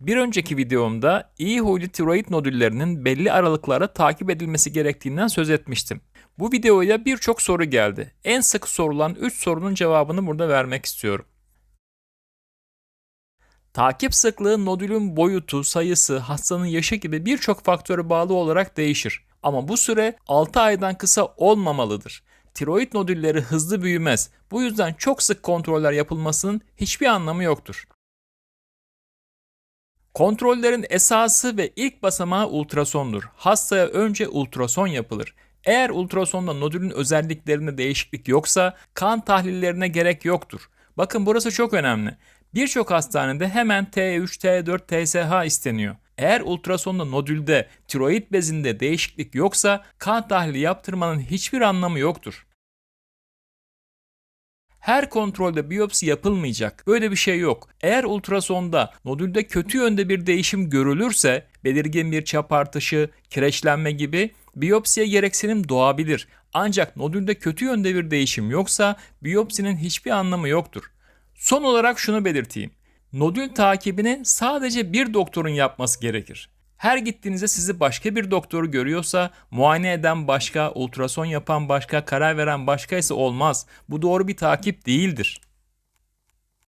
Bir önceki videomda iyi huylu tiroid nodüllerinin belli aralıklarla takip edilmesi gerektiğinden söz etmiştim. Bu videoya birçok soru geldi. En sık sorulan 3 sorunun cevabını burada vermek istiyorum. Takip sıklığı nodülün boyutu, sayısı, hastanın yaşı gibi birçok faktöre bağlı olarak değişir. Ama bu süre 6 aydan kısa olmamalıdır. Tiroid nodülleri hızlı büyümez. Bu yüzden çok sık kontroller yapılmasının hiçbir anlamı yoktur. Kontrollerin esası ve ilk basamağı ultrasondur. Hastaya önce ultrason yapılır. Eğer ultrasonda nodülün özelliklerinde değişiklik yoksa kan tahlillerine gerek yoktur. Bakın burası çok önemli. Birçok hastanede hemen T3, T4, TSH isteniyor. Eğer ultrasonda nodülde, tiroid bezinde değişiklik yoksa kan tahlili yaptırmanın hiçbir anlamı yoktur. Her kontrolde biyopsi yapılmayacak. Böyle bir şey yok. Eğer ultrasonda nodülde kötü yönde bir değişim görülürse, belirgin bir çap artışı, kireçlenme gibi biyopsiye gereksinim doğabilir. Ancak nodülde kötü yönde bir değişim yoksa biyopsinin hiçbir anlamı yoktur. Son olarak şunu belirteyim. Nodül takibini sadece bir doktorun yapması gerekir. Her gittiğinizde sizi başka bir doktoru görüyorsa muayene eden başka, ultrason yapan başka, karar veren başka ise olmaz. Bu doğru bir takip değildir.